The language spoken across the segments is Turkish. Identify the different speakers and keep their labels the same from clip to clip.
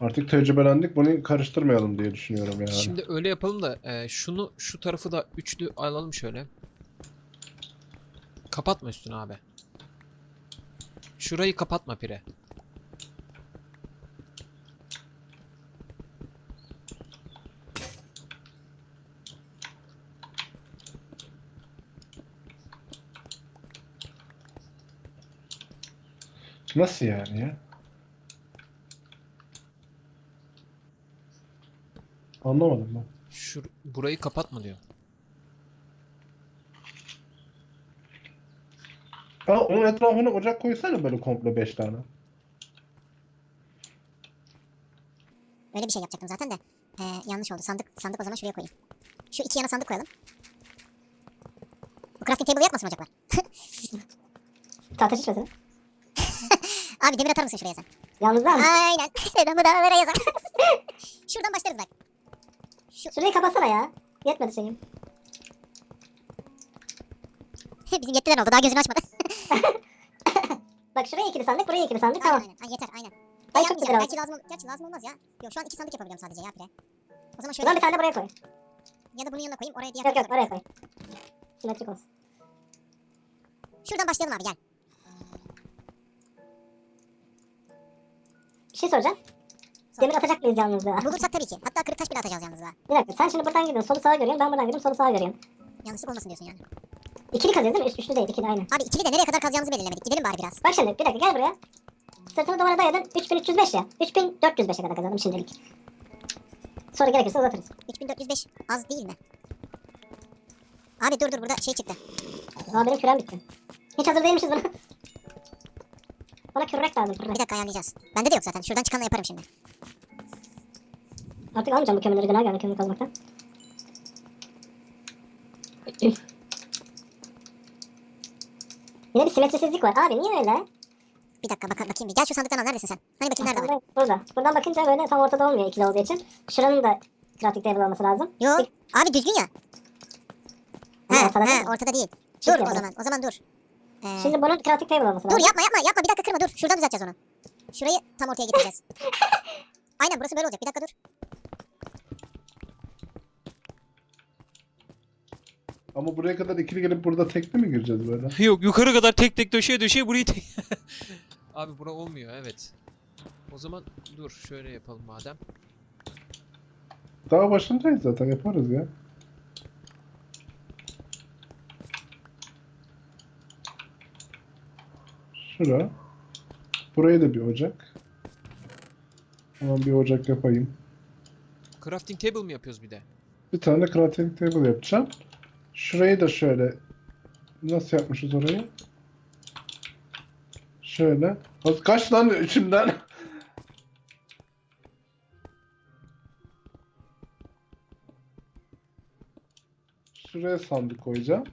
Speaker 1: Artık tecrübelendik bunu karıştırmayalım diye düşünüyorum yani.
Speaker 2: Şimdi öyle yapalım da e, şunu şu tarafı da üçlü alalım şöyle. Kapatma üstünü abi. Şurayı kapatma pire.
Speaker 1: Nasıl yani ya? Anlamadım ben.
Speaker 2: Şu burayı kapatma diyor.
Speaker 1: Ha, onun etrafına ocak koysana böyle komple 5 tane.
Speaker 3: Öyle bir şey yapacaktım zaten de. Ee, yanlış oldu. Sandık sandık o zaman şuraya koyayım. Şu iki yana sandık koyalım. Bu crafting table yapmasın ocaklar.
Speaker 4: Tahta şişmesin.
Speaker 3: Abi demir atar mısın şuraya sen?
Speaker 4: Yalnızlar mı?
Speaker 3: Aynen. Sevdamı dağlara yazar. Şuradan başlarız bak. Şu,
Speaker 4: Şurayı kapatsana ya. Yetmedi şeyim.
Speaker 3: bizim yettiden oldu. Daha gözünü açmadı.
Speaker 4: Bak şuraya ikili sandık, buraya ikili sandık.
Speaker 3: aynen
Speaker 4: Tamam.
Speaker 3: aynen. Ay, yeter aynen.
Speaker 4: Ay,
Speaker 3: Ben
Speaker 4: çok güzel.
Speaker 3: Belki lazım, gerçi lazım olmaz ya. Yok şu an iki sandık yapabiliyorum sadece ya pire. O zaman şöyle
Speaker 4: Buradan bir tane buraya koy.
Speaker 3: ya da bunun yanına koyayım. Oraya diğer
Speaker 4: Yok yok oraya koy. Simetrik olsun.
Speaker 3: Şuradan başlayalım abi gel.
Speaker 4: Bir şey soracağım. Demir atacak mıyız yalnızlığa?
Speaker 3: Bulursak tabii ki. Hatta kırık taş bile atacağız yalnız ha.
Speaker 4: Bir dakika sen şimdi buradan gidiyorsun solu sağa görüyorsun ben buradan gidiyorum solu sağa görüyorum.
Speaker 3: Yanlışlık olmasın diyorsun yani.
Speaker 4: İkili kazıyoruz değil mi? Üst, üçlü değil ikili aynı.
Speaker 3: Abi ikili de nereye kadar kazacağımızı belirlemedik. Gidelim bari biraz.
Speaker 4: Bak şimdi bir dakika gel buraya. Sırtını duvara dayadın 3305 ya. 3405'e kadar kazandım şimdilik. Sonra gerekirse uzatırız.
Speaker 3: 3405 az değil mi? Abi dur dur burada şey çıktı.
Speaker 4: Aa benim kürem bitti. Hiç hazır değilmişiz buna. Bana kürek lazım kürek.
Speaker 3: Bir dakika ayarlayacağız. Bende de yok zaten. Şuradan çıkanla yaparım şimdi.
Speaker 4: Artık almayacağım bu kömürleri günah geldi kömür kazmaktan. Yine bir simetrisizlik var. Abi niye öyle?
Speaker 3: Bir dakika bak bakayım bir. Gel şu sandıktan al. Neredesin sen? Hani bakayım nerede var?
Speaker 4: Burada. Buradan bakınca böyle tam ortada olmuyor ikili olduğu için. Şuranın da crafting table olması lazım.
Speaker 3: Yok. Abi düzgün ya. He,
Speaker 4: ortada değil
Speaker 3: he,
Speaker 4: mi?
Speaker 3: ortada değil. Dur o
Speaker 4: yapalım.
Speaker 3: zaman. O zaman dur. Ee,
Speaker 4: Şimdi bunun crafting table olması
Speaker 3: dur
Speaker 4: lazım.
Speaker 3: yapma yapma yapma. Bir dakika kırma dur. Şuradan düzelteceğiz onu. Şurayı tam ortaya getireceğiz. Aynen burası böyle olacak. Bir dakika dur.
Speaker 1: Ama buraya kadar ikili gelip burada tekli mi gireceğiz böyle?
Speaker 2: Yok yukarı kadar tek tek döşeye döşeye burayı tek... Abi bura olmuyor evet. O zaman dur şöyle yapalım madem.
Speaker 1: Daha başındayız zaten yaparız ya. Şura. Buraya da bir ocak. Hemen bir ocak yapayım.
Speaker 2: Crafting table mi yapıyoruz bir de?
Speaker 1: Bir tane crafting table yapacağım. Şurayı da şöyle nasıl yapmışız orayı? Şöyle. Kaç lan içimden? Şuraya sandık koyacağım.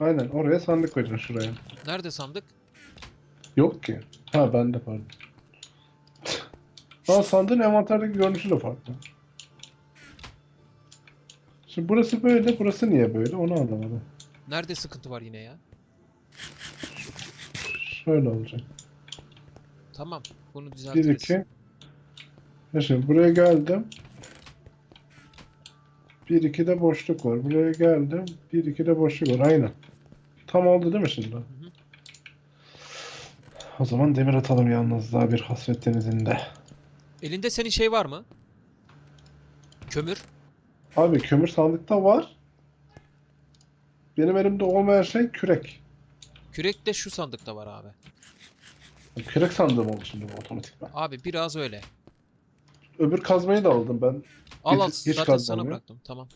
Speaker 1: Aynen oraya sandık koyacağım şuraya.
Speaker 2: Nerede sandık?
Speaker 1: Yok ki. Ha bende pardon. Ama sandığın envanterdeki görünüşü de farklı. Şimdi burası böyle, burası niye böyle onu anlamadım.
Speaker 2: Nerede sıkıntı var yine ya?
Speaker 1: Şöyle olacak.
Speaker 2: Tamam bunu
Speaker 1: 1
Speaker 2: düzeltiriz.
Speaker 1: 2 Ya şimdi buraya geldim. 1 2'de boşluk var. Buraya geldim. 1 2'de boşluk var. Aynen. Tam oldu değil mi şimdi?
Speaker 2: hı.
Speaker 1: O zaman demir atalım yalnız daha bir hasret denizinde.
Speaker 2: Elinde senin şey var mı? Kömür.
Speaker 1: Abi kömür sandıkta var. Benim elimde olmayan şey kürek.
Speaker 2: Kürek de şu sandıkta var abi.
Speaker 1: Kürek sandığım oldu şimdi bu otomatikman.
Speaker 2: Abi biraz öyle.
Speaker 1: Öbür kazmayı da aldım ben.
Speaker 2: Al al
Speaker 1: Hiç- hiç
Speaker 2: zaten sana bıraktım. Tamam.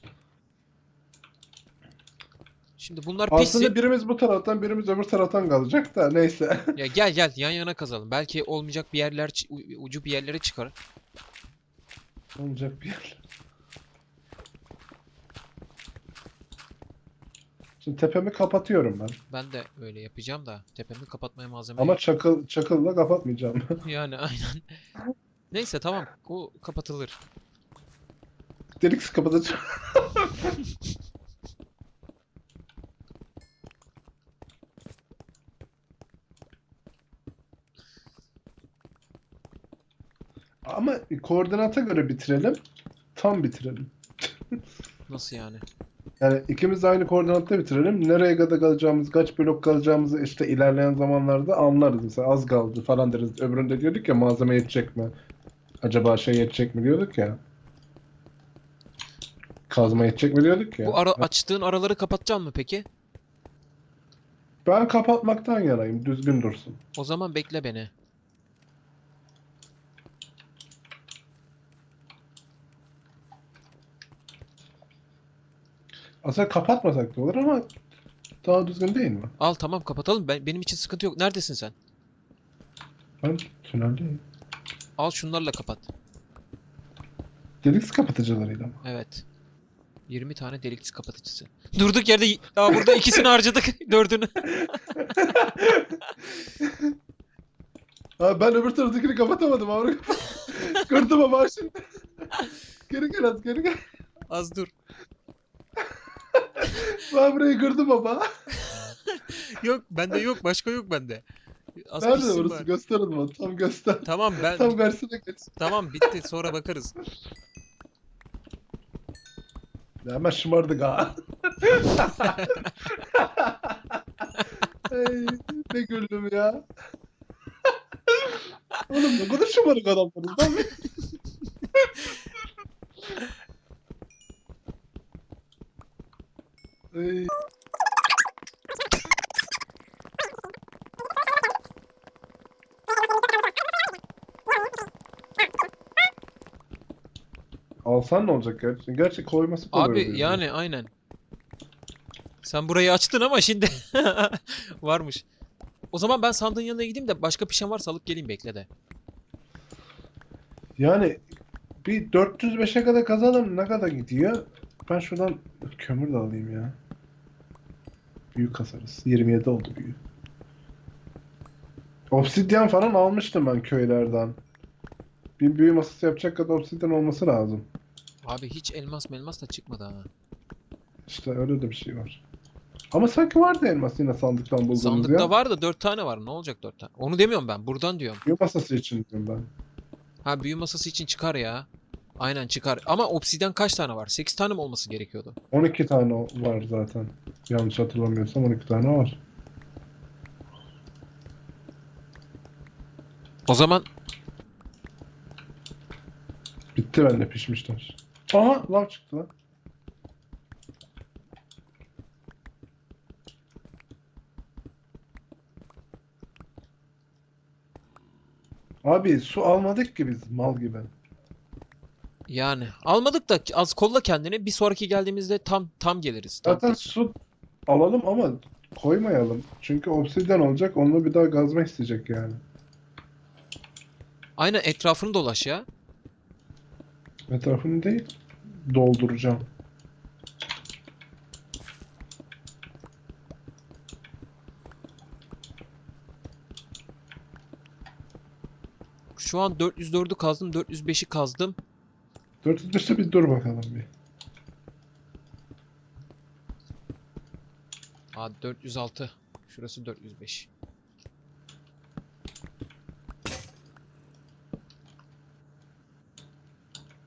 Speaker 2: Şimdi bunlar
Speaker 1: Aslında
Speaker 2: pişsin.
Speaker 1: birimiz bu taraftan birimiz öbür taraftan kalacak da neyse.
Speaker 2: Ya gel gel yan yana kazalım. Belki olmayacak bir yerler ucu bir yerlere çıkar.
Speaker 1: Olacak bir yer. Şimdi tepemi kapatıyorum ben.
Speaker 2: Ben de öyle yapacağım da tepemi kapatmaya malzeme
Speaker 1: Ama
Speaker 2: yok.
Speaker 1: çakıl çakılla kapatmayacağım.
Speaker 2: yani aynen. Neyse tamam. O kapatılır.
Speaker 1: Delik kapatacağım. Ama koordinata göre bitirelim. Tam bitirelim.
Speaker 2: Nasıl yani?
Speaker 1: Yani ikimiz de aynı koordinatta bitirelim. Nereye kadar kalacağımız, kaç blok kalacağımızı işte ilerleyen zamanlarda anlarız. Mesela az kaldı falan deriz. Öbüründe diyorduk ya malzeme yetecek mi? Acaba şey yetecek mi diyorduk ya. Kazma yetecek mi diyorduk ya.
Speaker 2: Bu ara açtığın araları kapatacaksın mı peki?
Speaker 1: Ben kapatmaktan yanayım. Düzgün dursun.
Speaker 2: O zaman bekle beni.
Speaker 1: Aslında kapatmasak da olur ama daha düzgün değil mi?
Speaker 2: Al tamam kapatalım. Ben, benim için sıkıntı yok. Neredesin sen?
Speaker 1: Ben tüneldeyim.
Speaker 2: Al şunlarla kapat.
Speaker 1: Deliksiz kapatıcılarıyla mı?
Speaker 2: Evet. 20 tane deliksiz kapatıcısı. Durduk yerde Aa, burada ikisini harcadık. Dördünü.
Speaker 1: Ha, ben öbür taraftakini kapatamadım abi. Kırdım ama şimdi. geri gel az geri gel.
Speaker 2: Az dur.
Speaker 1: Ben burayı kırdım ama.
Speaker 2: Yok bende yok. Başka yok bende. Az
Speaker 1: Nerede orası?
Speaker 2: bari.
Speaker 1: Gösterin bana. Tam göster.
Speaker 2: Tamam ben
Speaker 1: Tam karşısına geç.
Speaker 2: tamam bitti sonra bakarız.
Speaker 1: Ya hemen şımardık ha. Ey, ne güldüm ya. Oğlum ne kadar şımarık adamlarız lan. Ey. Alsan ne olacak gerçi? Gerçi koyması kolay
Speaker 2: Abi
Speaker 1: oluyor.
Speaker 2: yani aynen. Sen burayı açtın ama şimdi varmış. O zaman ben sandığın yanına gideyim de başka pişen varsa alıp geleyim bekle de.
Speaker 1: Yani bir 405'e kadar kazalım ne kadar gidiyor? Ben şuradan kömür de alayım ya. Büyük kasarız. 27 oldu büyük. Obsidyen falan almıştım ben köylerden. Bir büyü masası yapacak kadar obsidyen olması lazım.
Speaker 2: Abi hiç elmas melmas da çıkmadı ha.
Speaker 1: İşte öyle de bir şey var. Ama sanki vardı elmas yine sandıktan bulduğumuz
Speaker 2: Sandıkta
Speaker 1: ya.
Speaker 2: var da 4 tane var. Ne olacak 4 tane? Onu demiyorum ben. Buradan diyorum.
Speaker 1: Büyü masası için diyorum ben.
Speaker 2: Ha büyü masası için çıkar ya. Aynen çıkar. Ama obsidyen kaç tane var? 8 tane mi olması gerekiyordu?
Speaker 1: 12 tane var zaten. Yanlış hatırlamıyorsam 12 tane var.
Speaker 2: O zaman
Speaker 1: Bitti bende pişmişler. Aha lav çıktı lan. Abi su almadık ki biz mal gibi.
Speaker 2: Yani almadık da az kolla kendini. Bir sonraki geldiğimizde tam tam geliriz. Tam.
Speaker 1: Zaten su alalım ama koymayalım. Çünkü obsidyen olacak onunla bir daha gazma isteyecek yani.
Speaker 2: Aynen etrafını dolaş ya.
Speaker 1: Etrafını değil dolduracağım.
Speaker 2: Şu an 404'ü kazdım, 405'i kazdım.
Speaker 1: 405'te bir dur bakalım bir.
Speaker 2: Aa 406. Şurası 405.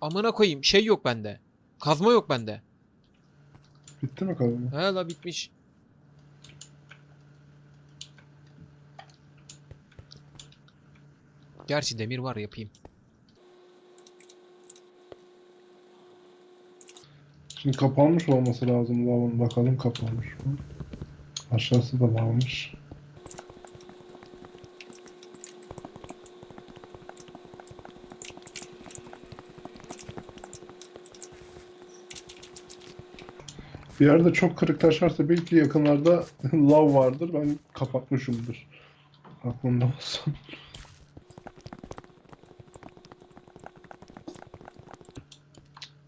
Speaker 2: Amına koyayım şey yok bende. Kazma yok bende.
Speaker 1: Bitti mi kazma?
Speaker 2: He la bitmiş. Gerçi demir var yapayım.
Speaker 1: Şimdi kapanmış olması lazım lavın. Bakalım kapanmış mı? Aşağısı da varmış. Bir yerde çok kırık taş varsa belki yakınlarda lav vardır. Ben kapatmışımdır. Aklımda olsun.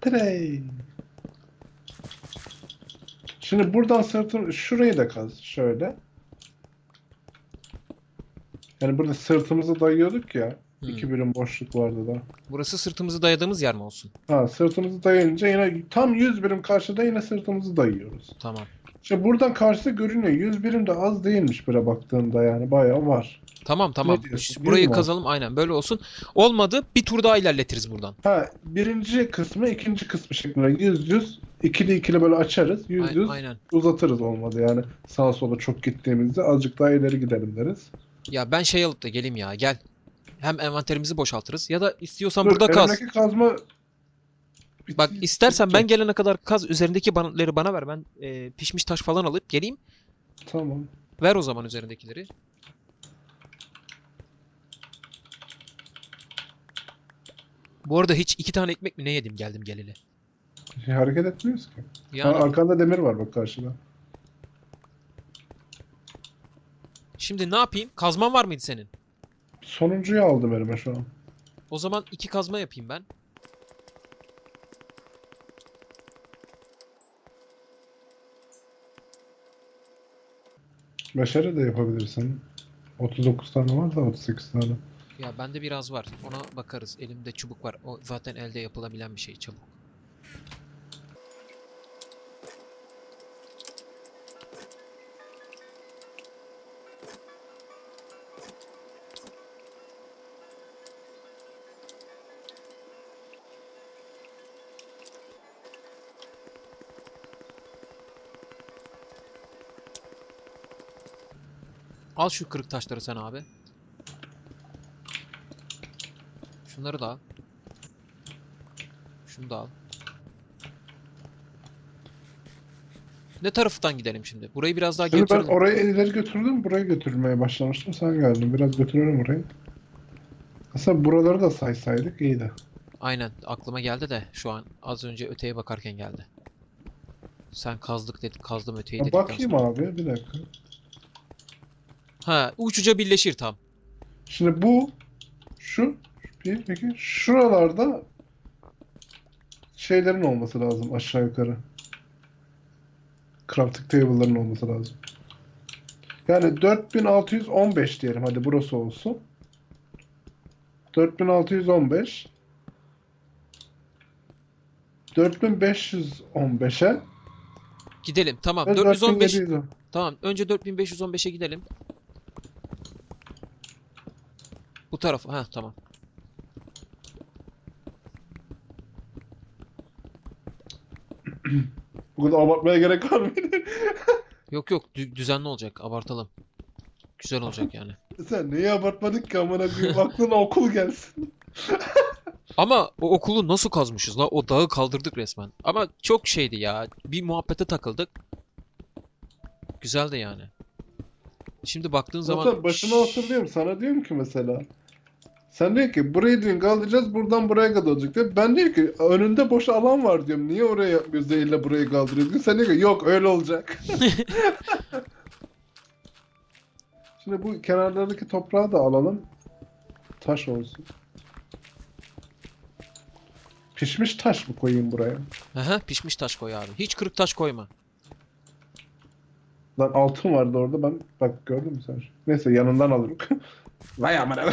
Speaker 1: Trey. Şimdi buradan sırtım şurayı da kaz şöyle. Yani burada sırtımızı dayıyorduk ya.
Speaker 2: Hmm.
Speaker 1: iki birim boşluk vardı da.
Speaker 2: Burası sırtımızı dayadığımız yer mi olsun?
Speaker 1: Ha sırtımızı dayayınca yine tam 100 birim karşıda yine sırtımızı dayıyoruz.
Speaker 2: Tamam.
Speaker 1: İşte buradan karşıda görünüyor. 100 birim de az değilmiş bire baktığında yani bayağı var.
Speaker 2: Tamam tamam.
Speaker 1: diyorsun,
Speaker 2: Burayı
Speaker 1: var?
Speaker 2: kazalım aynen böyle olsun. Olmadı bir tur daha ilerletiriz buradan.
Speaker 1: Ha birinci kısmı ikinci kısmı şeklinde 100 100 ikili ikili böyle açarız. 100
Speaker 2: Ay-
Speaker 1: 100
Speaker 2: aynen.
Speaker 1: uzatırız olmadı yani sağa sola çok gittiğimizde azıcık daha ileri gidelim deriz.
Speaker 2: Ya ben şey alıp da geleyim ya gel. Hem envanterimizi boşaltırız ya da istiyorsan
Speaker 1: Dur,
Speaker 2: burada kaz.
Speaker 1: kazma
Speaker 2: Bak istersen ben gelene kadar kaz üzerindekileri bana, bana ver. Ben e, pişmiş taş falan alıp geleyim.
Speaker 1: Tamam.
Speaker 2: Ver o zaman üzerindekileri. Bu arada hiç iki tane ekmek mi ne yedim geldim geleli.
Speaker 1: Şey, hareket etmiyoruz ki.
Speaker 2: Yani
Speaker 1: Ha, arkanda demir var bak karşıda.
Speaker 2: şimdi ne yapayım? Kazman var mıydı senin?
Speaker 1: Sonuncuyu aldım elime şu an.
Speaker 2: O zaman iki kazma yapayım ben.
Speaker 1: Beşeri de yapabilirsin. 39 tane varsa 38 tane.
Speaker 2: Ya bende biraz var. Ona bakarız. Elimde çubuk var. O zaten elde yapılabilen bir şey çabuk. Al şu kırık taşları sen abi. Şunları da al. Şunu da al. Ne taraftan gidelim şimdi? Burayı biraz daha
Speaker 1: Şimdi ben
Speaker 2: götürelim.
Speaker 1: orayı ileri götürdüm, burayı götürmeye başlamıştım. Sen geldin. Biraz götürelim orayı. Aslında buraları da saysaydık iyiydi.
Speaker 2: Aynen aklıma geldi de şu an az önce öteye bakarken geldi. Sen kazdık dedik, kazdım öteyi
Speaker 1: Ya
Speaker 2: dedikten
Speaker 1: bakayım
Speaker 2: sonra.
Speaker 1: abi bir dakika.
Speaker 2: Ha, uçuca birleşir tam.
Speaker 1: Şimdi bu şu bir peki şuralarda şeylerin olması lazım aşağı yukarı. Crafting table'ların olması lazım. Yani 4615 diyelim hadi burası olsun. 4615 4515'e
Speaker 2: Gidelim tamam.
Speaker 1: ve
Speaker 2: 415
Speaker 1: 4710.
Speaker 2: tamam. Önce 4515'e gidelim. Bu. Ha tamam.
Speaker 1: Bu kadar abartmaya gerek var mıydı?
Speaker 2: Yok yok dü- düzenli olacak. Abartalım. Güzel olacak yani.
Speaker 1: Sen neyi abartmadık ki amına koyayım aklına okul gelsin.
Speaker 2: Ama o okulu nasıl kazmışız la? O dağı kaldırdık resmen. Ama çok şeydi ya. Bir muhabbete takıldık. Güzeldi yani. Şimdi baktığın zaman
Speaker 1: Zaten başına hatırlıyorum sana diyorum ki mesela. Sen diyor ki burayı diyorsun kaldıracağız buradan buraya kadar olacak diyor. Ben diyor ki önünde boş alan var diyorum. Niye oraya yapmıyoruz de burayı kaldırıyoruz diyor. Sen diyor ki yok öyle olacak. Şimdi bu kenarlardaki toprağı da alalım. Taş olsun. Pişmiş taş mı koyayım buraya?
Speaker 2: Aha, pişmiş taş koy abi. Hiç kırık taş koyma.
Speaker 1: Lan altın vardı orada ben bak gördün mü sen? Neyse yanından alırım. Vay amına.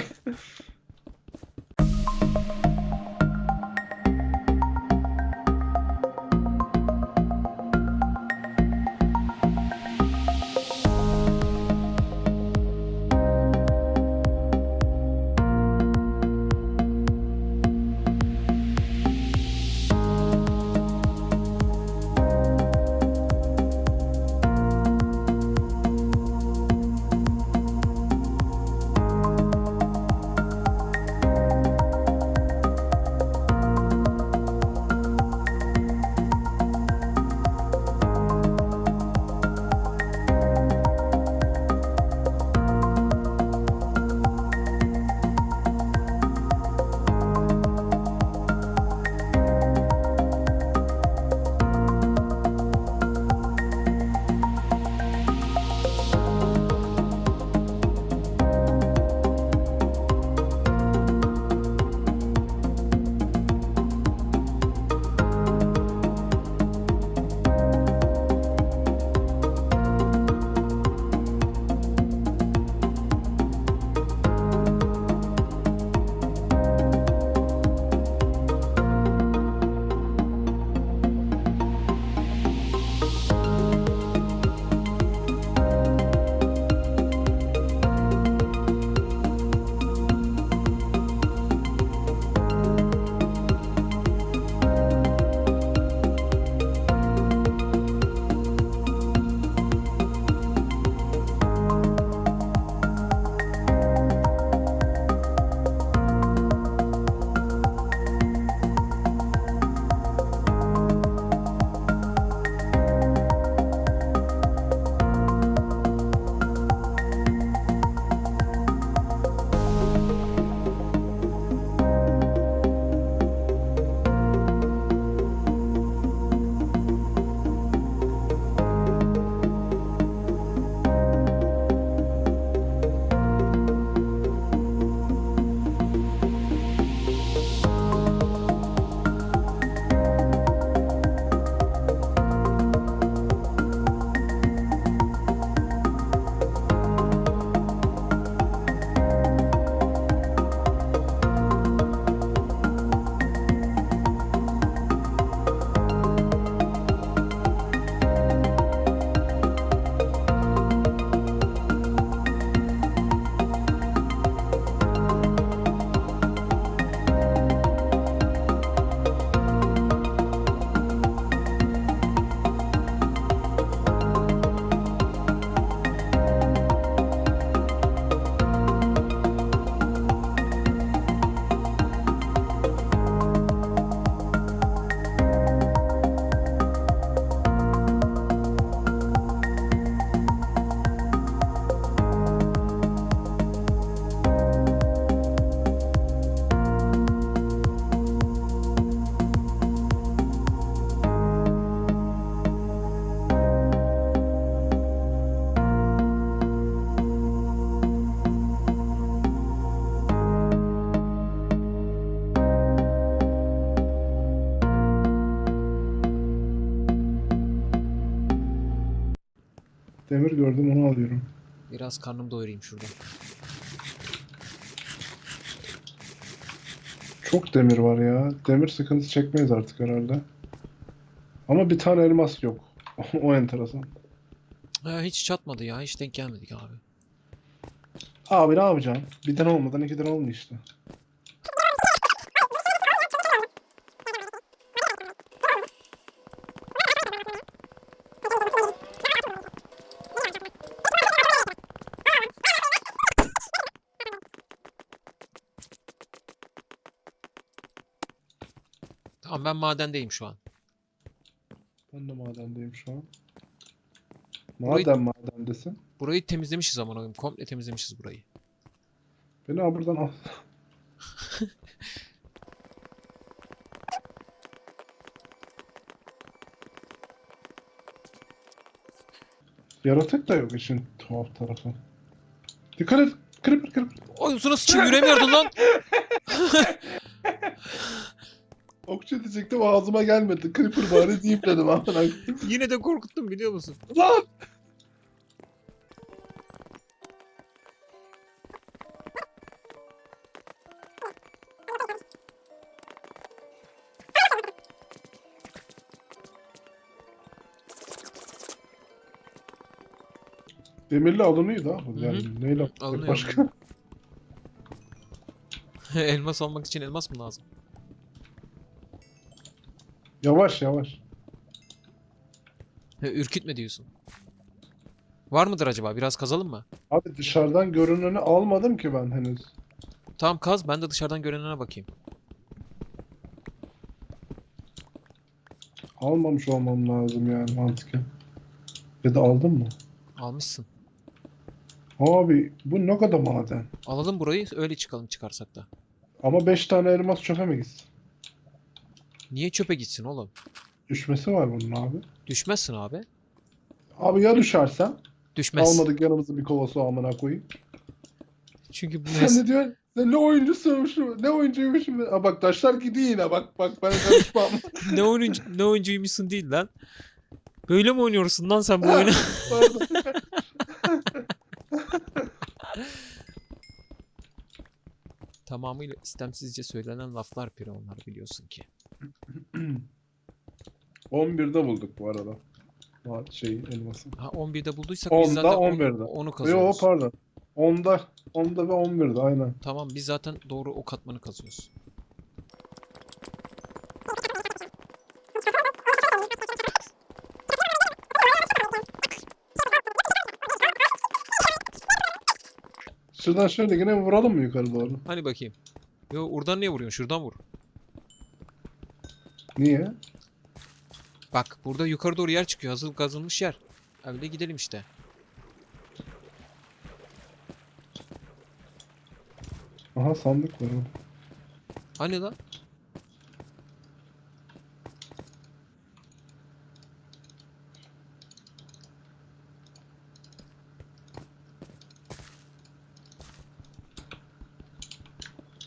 Speaker 1: Demir gördüm onu alıyorum.
Speaker 2: Biraz karnımı doyurayım şurada.
Speaker 1: Çok demir var ya. Demir sıkıntısı çekmeyiz artık herhalde. Ama bir tane elmas yok. o enteresan.
Speaker 2: Ha, hiç çatmadı ya. Hiç denk gelmedik abi.
Speaker 1: Abi ne yapacaksın? Birden olmadan ikiden olmuyor işte.
Speaker 2: Ben madendeyim şu an.
Speaker 1: Ben de madendeyim şu an.
Speaker 2: Burayı-
Speaker 1: Maden madendesin.
Speaker 2: Burayı temizlemişiz aman koyayım. Komple temizlemişiz burayı.
Speaker 1: Beni ha buradan al. Yaratık da yok işin tuhaf tarafı. Dikkat et. Creeper creeper.
Speaker 2: Oy nasıl sıçayım yürüyemiyordun lan.
Speaker 1: Okçu diyecektim ağzıma gelmedi. Creeper bari diyeyim dedim. Aman akım.
Speaker 2: Yine de korkuttun biliyor musun?
Speaker 1: Lan! Demirli alınıyordu ha.
Speaker 2: hı.
Speaker 1: Yani neyle
Speaker 2: Alınıyor,
Speaker 1: başka?
Speaker 2: elmas almak için elmas mı lazım?
Speaker 1: Yavaş yavaş.
Speaker 2: He, ürkütme diyorsun. Var mıdır acaba? Biraz kazalım mı?
Speaker 1: Abi dışarıdan görüneni almadım ki ben henüz.
Speaker 2: Tamam kaz ben de dışarıdan görünene bakayım.
Speaker 1: Almamış olmam lazım yani mantıken. Ya da aldın mı?
Speaker 2: Almışsın.
Speaker 1: Abi bu ne kadar maden?
Speaker 2: Alalım burayı öyle çıkalım çıkarsak da.
Speaker 1: Ama 5 tane elmas çöpe mi gitsin?
Speaker 2: Niye çöpe gitsin oğlum?
Speaker 1: Düşmesi var bunun abi.
Speaker 2: Düşmezsin abi.
Speaker 1: Abi ya düşersem?
Speaker 2: Düşmez.
Speaker 1: Almadık yanımıza bir kova su amına koyayım.
Speaker 2: Çünkü bu
Speaker 1: Sen ne diyorsun? Sen ne oyuncusuymuşum? Ne oyuncuymuşum? Aa bak taşlar gidiyor yine bak bak ben karışmam.
Speaker 2: ne oyuncu ne oyuncuymuşsun değil lan. Böyle mi oynuyorsun lan sen bu oyunu? Tamamıyla istemsizce söylenen laflar pire onlar biliyorsun ki.
Speaker 1: 11'de bulduk bu arada. Ha, şey elması.
Speaker 2: Ha 11'de bulduysak biz
Speaker 1: 10'da,
Speaker 2: zaten onu,
Speaker 1: 11'de.
Speaker 2: onu
Speaker 1: Yo
Speaker 2: kazıyoruz.
Speaker 1: pardon. 10'da 10'da ve 11'de aynen.
Speaker 2: Tamam biz zaten doğru o katmanı kazıyoruz.
Speaker 1: Şuradan şöyle yine vuralım mı yukarı doğru?
Speaker 2: Hani bakayım. Yo oradan niye vuruyorsun? Şuradan vur.
Speaker 1: Niye?
Speaker 2: Bak burada yukarı doğru yer çıkıyor. Hazır kazılmış yer. Öyle gidelim işte.
Speaker 1: Aha sandık var. orada.
Speaker 2: Hani lan?